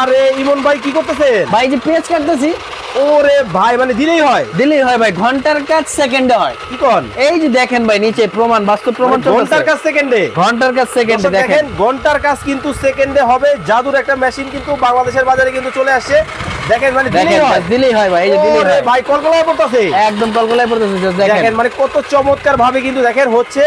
আরে ইমন ভাই কি করতেছেন? ভাই যে পেঁয়াজ কাটতেছি। ওরে ভাই মানে দিলেই হয়? দিলেই হয় ভাই ঘণ্টার কাজ সেকেন্ডে হয়। কি কোন? এই যে দেখেন ভাই নিচে প্রমাণ বাস্তব প্রমাণ মানে ঘণ্টার কাজ সেকেন্ডে ঘণ্টার কাজ সেকেন্ডে দেখেন। দেখেন ঘণ্টার কাজ কিন্তু সেকেন্ডে হবে। জাদুর একটা মেশিন কিন্তু বাংলাদেশের বাজারে কিন্তু চলে আসছে। মানে দিলেই হয়। দিলেই হয় ভাই এই যে দিলেই হয়। ভাই কলকলায় পড়তেছে। একদম কলকলায় পড়তেছে দেখেন। দেখেন মানে কত চমৎকার ভাবে কিন্তু দেখেন হচ্ছে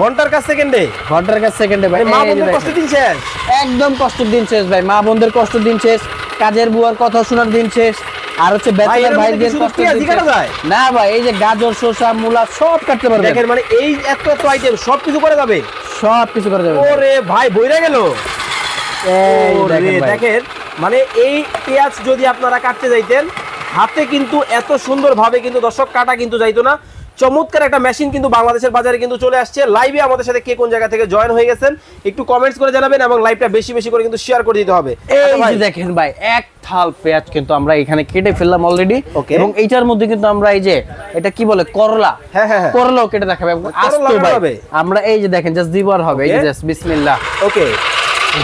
ঘণ্টার কাজ সেকেন্ডে ঘণ্টার কাজ সেকেন্ডে ভাই। মা এই যে বন্ধুর দেখেন। কষ্ট দিন শেষ। একদম কষ্টের দিন শেষ ভাই। মা বোনদের কষ্টের দিন শেষ কাজের বুয়ার কথা শোনার দিন শেষ আর হচ্ছে ব্যাচেলার ভাইদের? না ভাই এই যে গাজর শসা মূলা সব কাটতে পারবেন। দেখেন মানে এই এত এত আইটেম সব কিছু করে যাবে? সব কিছু করে যাবে। ওরে ভাই বইরা গেল। দেখেন। মানে এই পেঁয়াজ যদি আপনারা কাটতে যাইতেন হাতে কিন্তু এত সুন্দর ভাবে কিন্তু দর্শক কাটা কিন্তু যাইতো না। চমৎকার একটা মেশিন কিন্তু বাংলাদেশের বাজারে কিন্তু চলে আসছে। লাইভে আমাদের সাথে কে কোন জায়গা থেকে জয়েন হয়ে গেছেন একটু কমেন্টস করে জানাবেন এবং লাইভটা বেশি বেশি করে কিন্তু শেয়ার করে দিতে হবে। এই আচ্ছা যে দেখেন ভাই এক থাল পেঁয়াজ কিন্তু আমরা এখানে কেটে ফেললাম অলরেডি এবং এইটার মধ্যে কিন্তু আমরা এই যে এটা কি বলে করলা? হ্যাঁ, হ্যাঁ, হ্যাঁ। করলাও কেটে দেখাবে। আস্ত ভাই আমরা এই যে দেখেন জাস্ট দিবার হবে এই যে জাস্ট বিসমিল্লাহ। ওকে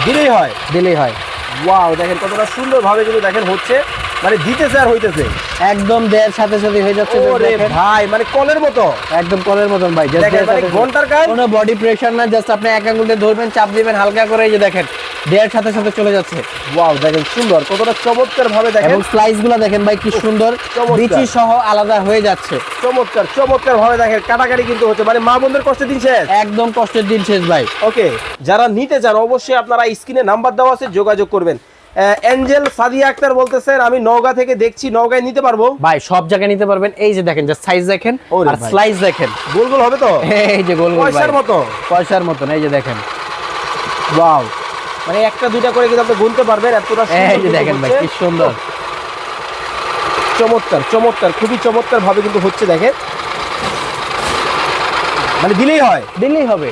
দিলেই হয়। দিলেই হয়। ওয়াও দেখেন কতটা সুন্দরভাবে কিন্তু দেখেন হচ্ছে মানে দিতেছে আর হইতেছে। একদম দেড় সাথে সাথে হয়ে যাচ্ছে ভাই মানে কলের মতো। একদম কলের মতন ভাই মানে। ঘণ্টার কাজ। কোনো বডি প্রেশার না জাস্ট আপনি এক আঙ্গুলতে ধরবেন চাপ দিবেন হালকা করে যে দেখেন দেড় সাথে সাথে চলে যাচ্ছে। ওয়াও দেখেন সুন্দর কতটা চমৎকার ভাবে দেখেন। এবং স্লাইসগুলা দেখেন ভাই কি সুন্দর। বিচি সহ আলাদা হয়ে যাচ্ছে। চমৎকার চমৎকার ভাবে দেখেন কাটাকাটি কিন্তু হচ্ছে। মানে মা বোনদের কষ্ট দিন শেষ। একদম কষ্টের দিন শেষ ভাই। ওকে যারা নিতে চান অবশ্যই আপনারা স্ক্রিনে নাম্বার দেওয়া আছে যোগাযোগ করবেন। অ্যাঞ্জেল সাদিয়া আক্তার বলতেছেন আমি নওগাঁ থেকে দেখছি নওগাঁয় নিতে পারব? ভাই সব জায়গায় নিতে পারবেন। এই যে দেখেন যে সাইজ দেখেন আর স্লাইস দেখেন। গোল গোল হবে তো? এই যে গোল গোল পয়সার মতো? পয়সার মতন এই যে দেখেন। ওয়াও। মানে একটা দুইটা করে কিন্তু আপনি গুনতে পারবেন এতটা এই যে দেখেন ভাই। কি সুন্দর। চমৎকার চমৎকার খুবই চমৎকার ভাবে কিন্তু হচ্ছে দেখেন। মানে দিলেই হয়। দিলেই হবে।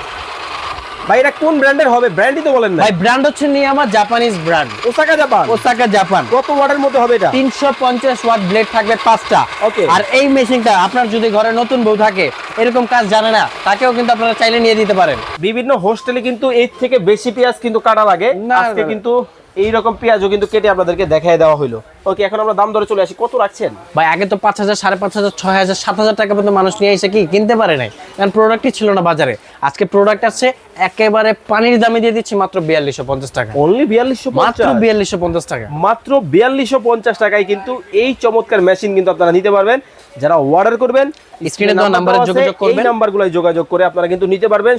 ভাই এটা কোন ব্র্যান্ডের হবে? ব্র্যান্ডই তো বলেন না ভাই ব্র্যান্ড হচ্ছে Niama Japanese brand Osaka Japan? Osaka Japan. কত ওয়াটের মধ্যে হবে এটা? তিনশো পঞ্চাশ ওয়াট ব্লেড থাকবে পাঁচটা। ওকে। আর এই মেশিনটা আপনার যদি ঘরে নতুন বউ থাকে এরকম কাজ জানে না তাকেও কিন্তু আপনারা চাইলে নিয়ে দিতে পারেন। বিভিন্ন হোস্টেলে কিন্তু এর থেকে বেশি পেঁয়াজ কিন্তু কাটা লাগে। আজকে। কিন্তু এই রকম পেঁয়াজও কিন্তু কেটে আপনাদেরকে দেখাই দেওয়া হলো ওকে এখন আমরা দাম ধরে চলে আসি। কত রাখছেন? ভাই আগে তো পাঁচ হাজার সাড়ে পাঁচ হাজার ছয় হাজার সাত হাজার টাকা পর্যন্ত মানুষ নিয়ে এসে কি কিনতে পারে নাই? কারণ প্রোডাক্টই ছিল না বাজারে। আজকে প্রোডাক্ট আছে একেবারে পানির দামে দিয়ে দিচ্ছি মাত্র বিয়াল্লিশশো পঞ্চাশ টাকা। অনলি বিয়াল্লিশশো মাত্র বিয়াল্লিশশো পঞ্চাশ টাকা। মাত্র বিয়াল্লিশশো পঞ্চাশ টাকায় কিন্তু এই চমৎকার মেশিন কিন্তু আপনারা নিতে পারবেন। যারা অর্ডার করবেন স্ক্রিনে দেওয়া নাম্বারে যোগাযোগ করবেন। এই নাম্বারগুলোয় যোগাযোগ করে আপনারা কিন্তু নিতে পারবেন।